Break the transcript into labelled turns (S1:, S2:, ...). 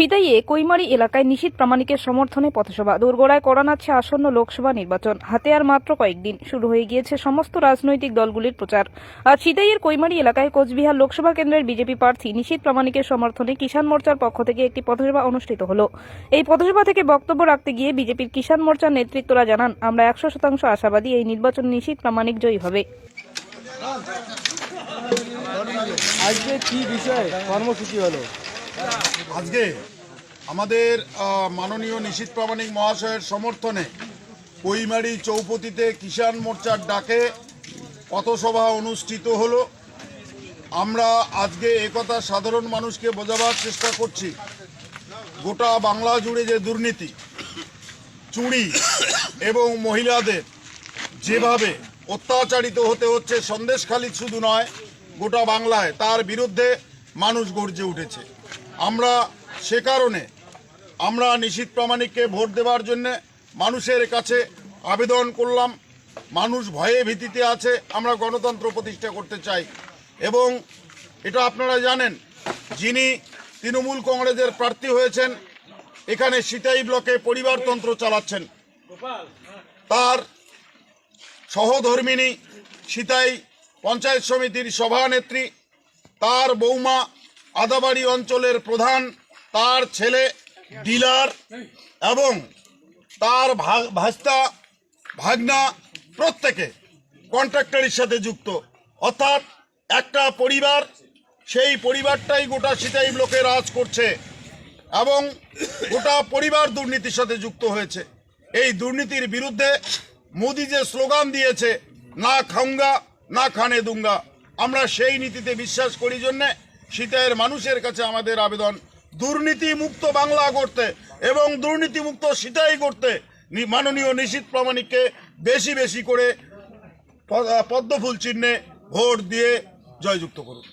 S1: সিতাইয়ে কৈমারি এলাকায় নিশীত প্রামাণিকের সমর্থনে পথসভা। দোরগোড়ায় করা নাচ্ছে আসন্ন লোকসভা নির্বাচন। হাতে আর মাত্র কয়েকদিন শুরু হয়ে গিয়েছে সমস্ত রাজনৈতিক দলগুলির প্রচার। আজ সিতাইয়ের কৈমারি এলাকায় কোচবিহার লোকসভা কেন্দ্রের বিজেপি প্রার্থী নিশীত প্রামাণিকের সমর্থনে কিষাণ মোর্চার পক্ষ থেকে একটি পথসভা অনুষ্ঠিত হল। এই পথসভা থেকে বক্তব্য রাখতে গিয়ে বিজেপির কিষাণ মোর্চার নেতৃত্বরা জানান, আমরা একশো শতাংশ আশাবাদী এই নির্বাচন নিশীত প্রামাণিক জয়ী হবে।
S2: আজকে কি বিষয় কর্মসূচি হলো?
S3: আজকে আমাদের মাননীয় নিশীত প্রামাণিক মহাশয়ের সমর্থনে কৈমারি চৌপতিতে কিষাণ মোর্চার ডাকে পথসভা অনুষ্ঠিত হলো। আমরা আজকে একথা সাধারণ মানুষকে বোঝাবার চেষ্টা করছি। গোটা বাংলা জুড়ে যে দুর্নীতি, চুরি এবং মহিলাদের যেভাবে অত্যাচারিত হতে হচ্ছে, সন্দেশখালী শুধু নয়, গোটা বাংলায় তার বিরুদ্ধে মানুষ গর্জে উঠেছে। আমরা সে কারণে আমরা নিশীত প্রামাণিককে ভোট দেওয়ার জন্য মানুষের কাছে আবেদন করলাম। মানুষ ভয়ে ভীতিতে আছে। আমরা গণতন্ত্র প্রতিষ্ঠা করতে চাই। এবং এটা আপনারা জানেন, যিনি তৃণমূল কংগ্রেসের প্রার্থী হয়েছেন, এখানে সিতাই ব্লকে পরিবারতন্ত্র চালাচ্ছেন। তার সহধর্মিনী সিতাই পঞ্চায়েত সমিতির সভানেত্রী, তার বৌমা আদাবাড়ি অঞ্চলের প্রধান তার ছেলে ডিলার এবং তার ভাস্তা ভাগনা প্রত্যেকে কন্ট্রাক্টরের সাথে যুক্ত। অর্থাৎ একটা পরিবার, সেই পরিবারটাই গোটা সিতাই ব্লকে রাজ করছে এবং গোটা পরিবার দুর্নীতির সাথে যুক্ত হয়েছে। এই দুর্নীতির বিরুদ্ধে মোদি যে স্লোগান দিয়েছে, না খাউঙ্গা, না খানে দুঙ্গা আমরা সেই নীতিতে বিশ্বাস করি জন্যে শীতের মানুষের কাছে আমাদের আবেদন দুর্নীতিমুক্ত বাংলা করতে এবং দুর্নীতিমুক্ত সিটাই করতে মাননীয় নিশ্চিত প্রামাণিককে বেশি বেশি করে পদ্মফুল চিহ্নে ভোট দিয়ে জয়যুক্ত করুন।